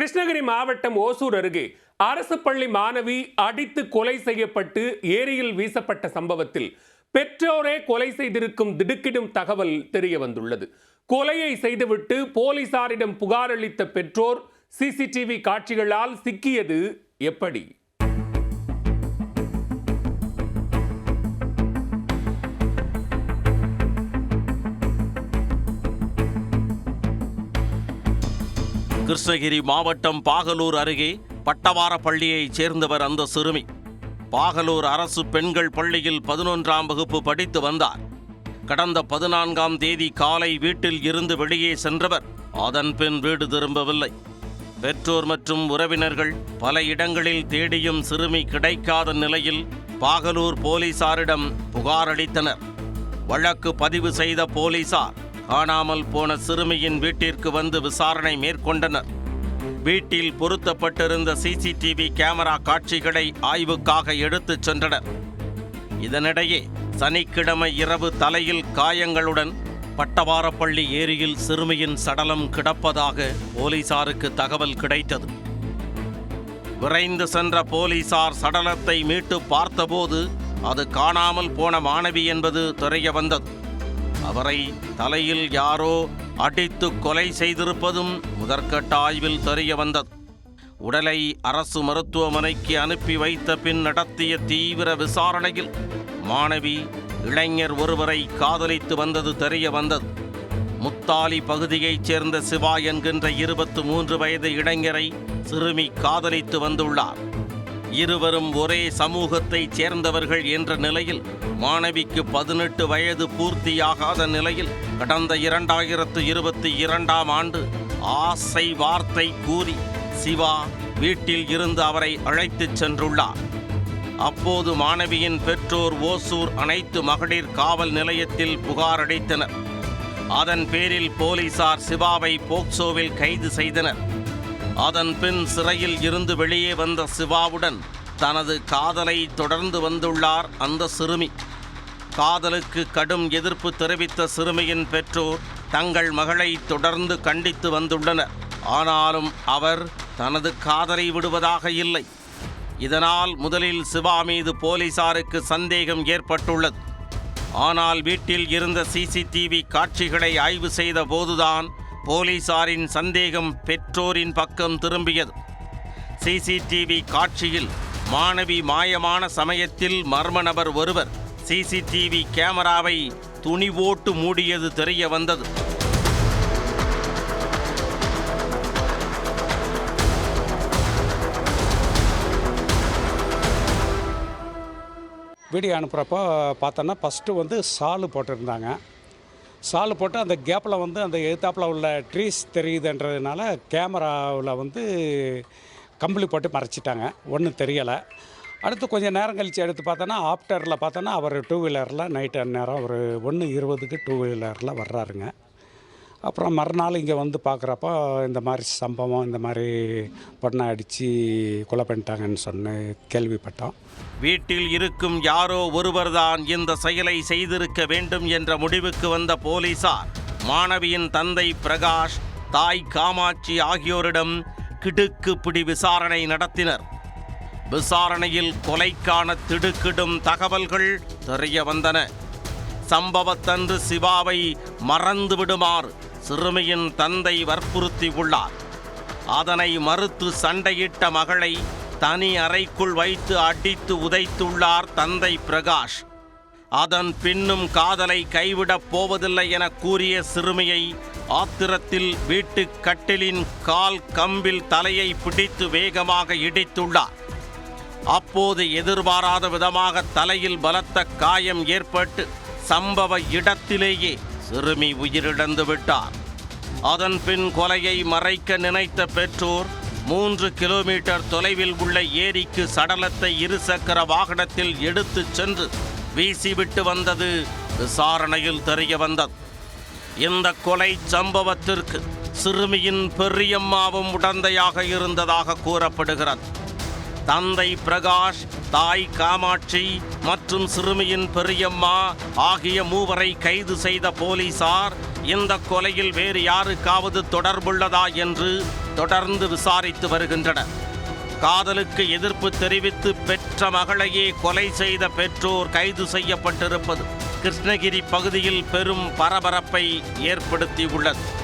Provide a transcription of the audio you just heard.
கிருஷ்ணகிரி மாவட்டம் ஓசூர் அருகே அரசு பள்ளி மாணவி அடித்து கொலை செய்யப்பட்டு ஏரியில் வீசப்பட்ட சம்பவத்தில் பெற்றோரே கொலை செய்திருக்கும் திடுக்கிடும் தகவல் தெரிய வந்துள்ளது. கொலையை செய்துவிட்டு போலீசாரிடம் புகார் அளித்த பெற்றோர் சிசிடிவி காட்சிகளால் சிக்கியது எப்படி? கிருஷ்ணகிரி மாவட்டம் பாகலூர் அருகே பட்டவாரப்பள்ளியைச் சேர்ந்தவர் அந்த சிறுமி. பாகலூர் அரசு பெண்கள் பள்ளியில் பதினொன்றாம் வகுப்பு படித்து வந்தார். கடந்த பதினான்காம் தேதி காலை வீட்டில் இருந்து வெளியே சென்றவர். அதன் பின் வீடு திரும்பவில்லை. பெற்றோர் மற்றும் உறவினர்கள் பல இடங்களில் தேடியும் சிறுமி கிடைக்காத நிலையில் பாகலூர் போலீசாரிடம் புகார் அளித்தனர். வழக்கு பதிவு செய்த போலீசார் காணாமல் போன சிறுமியின் வீட்டிற்கு வந்து விசாரணை மேற்கொண்டனர். வீட்டில் பொருத்தப்பட்டிருந்த சிசிடிவி கேமரா காட்சிகளை ஆய்வுக்காக எடுத்துச் சென்றனர். இதனிடையே சனிக்கிழமை இரவு தலையில் காயங்களுடன் பட்டவாரப்பள்ளி ஏரியில் சிறுமியின் சடலம் கிடப்பதாக போலீசாருக்கு தகவல் கிடைத்தது. விரைந்து சென்ற போலீசார் சடலத்தை மீட்டு பார்த்தபோது அது காணாமல் போன மாணவி என்பது தெரிய வந்தது. அவரை தலையில் யாரோ அடித்து கொலை செய்திருப்பதும் முதற்கட்ட ஆய்வில் தெரிய வந்தது. உடலை அரசு மருத்துவமனைக்கு அனுப்பி வைத்த பின் நடத்திய தீவிர விசாரணையில் மாணவி இளைஞர் ஒருவரை காதலித்து வந்தது தெரிய வந்தது. முத்தாலி பகுதியைச் சேர்ந்த சிவா என்கின்ற இருபத்து மூன்று வயது இளைஞரை சிறுமி காதலித்து வந்துள்ளார். இருவரும் ஒரே சமூகத்தைச் சேர்ந்தவர்கள் என்ற நிலையில் மாணவிக்கு பதினெட்டு வயது பூர்த்தியாகாத நிலையில் கடந்த இரண்டாயிரத்து இருபத்தி இரண்டாம் ஆண்டு ஆசை வார்த்தை கூறி சிவா வீட்டில் இருந்து அவரை அழைத்துச் சென்றுள்ளார். அப்போது மாணவியின் பெற்றோர் ஓசூர் அனைத்து மகளிர் காவல் நிலையத்தில் புகாரளித்தனர் அதன் பேரில் போலீசார் சிவாவை போக்சோவில் கைது செய்தனர். அதன் பின் சிறையில் இருந்து வெளியே வந்த சிவாவுடன் தனது காதலை தொடர்ந்து வந்துள்ளார் அந்த சிறுமி. காதலுக்கு கடும் எதிர்ப்பு தெரிவித்த சிறுமியின் பெற்றோர் தங்கள் மகளை தொடர்ந்து கண்டித்து வந்துள்ளனர். ஆனாலும் அவர் தனது காதலை விடுவதாக இல்லை. இதனால் முதலில் சிவா மீது போலீசாருக்கு சந்தேகம் ஏற்பட்டுள்ளது. ஆனால் வீட்டில் இருந்த சிசிடிவி காட்சிகளை ஆய்வு செய்த போதுதான் போலீசாரின் சந்தேகம் பெற்றோரின் பக்கம் திரும்பியது. சிசிடிவி காட்சியில் மாணவி மாயமான சமயத்தில் மர்ம நபர் ஒருவர் சிசிடிவி கேமராவை துணிவோட்டு மூடியது தெரிய வந்தது. வீடியோ அனுப்புகிறப்போ பார்த்தோன்னா ஃபஸ்ட்டு வந்து சாலு போட்டிருந்தாங்க. சால் போட்டு அந்த கேப்பில் வந்து அந்த எழுத்தாப்பில் உள்ள ட்ரீஸ் தெரியுதுன்றதுனால கேமராவில் வந்து கம்பளி போட்டு மறைச்சிட்டாங்க. ஒன்றும் தெரியலை. அடுத்து கொஞ்சம் நேரம் கழித்து எடுத்து பார்த்தோன்னா ஆஃப்டரில் பார்த்தோன்னா அவர் டூ வீலரில் நைட்டு நேரம் ஒரு ஒன்று இருபதுக்கு டூ வீலரில் வர்றாருங்க. அப்புறம் மறுநாள் இங்கே வந்து பார்க்குறப்ப இந்த மாதிரி சம்பவம் இந்த மாதிரி பொண்ணை அடித்து கொலை பண்ணிட்டாங்கன்னு சொன்ன கேள்விப்பட்டோம். வீட்டில் இருக்கும் யாரோ ஒருவர்தான் இந்த செயலை செய்திருக்க வேண்டும் என்ற முடிவுக்கு வந்த போலீசார் மாணவியின் தந்தை பிரகாஷ் தாய் காமாட்சி ஆகியோரிடம் கிடுக்கு பிடி விசாரணை நடத்தினர். விசாரணையில் கொலைக்கான திடுக்கிடும் தகவல்கள் தெரிய வந்தன. சம்பவத்தன்று சிவாவை மறந்து விடுமாறு சிறுமியின் தந்தை வற்புறுத்தி உள்ளார். அதனை மறுத்து சண்டையிட்ட மகளை தனி அறைக்குள் வைத்து அடித்து உதைத்துள்ளார் தந்தை பிரகாஷ். அதன் பின்னும் காதலை கைவிடப் போவதில்லை என கூறிய சிறுமியை ஆத்திரத்தில் வீட்டு கட்டிலின் கால் கம்பில் தலையை பிடித்து வேகமாக இடித்துள்ளார். அப்போது எதிர்பாராத விதமாக தலையில் பலத்த காயம் ஏற்பட்டு சம்பவ இடத்திலேயே சிறுமி உயிரிழந்து விட்டார். அதன் பின் கொலையை மறைக்க நினைத்த பெற்றோர் மூன்று கிலோமீட்டர் தொலைவில் உள்ள ஏரிக்கு சடலத்தை இருசக்கர வாகனத்தில் எடுத்துச் சென்று வீசிவிட்டு வந்தது விசாரணையில் தெரிய வந்தது. இந்த கொலை சம்பவத்திற்கு சிறுமியின் பெரியம்மாவும் உடந்தையாக இருந்ததாக கூறப்படுகிறது. தந்தை பிரகாஷ் தாய் காமாட்சி மற்றும் சிறுமியின் பெரியம்மா ஆகிய மூவரை கைது செய்த போலீசார் இந்த கொலையில் வேறு யாருக்காவது தொடர்புள்ளதா என்று தொடர்ந்து விசாரித்து வருகின்றனர். காதலுக்கு எதிர்ப்பு தெரிவித்து பெற்ற மகளையே கொலை செய்த பெற்றோர் கைது செய்யப்பட்டிருப்பது கிருஷ்ணகிரி பகுதியில் பெரும் பரபரப்பை ஏற்படுத்தியுள்ளது.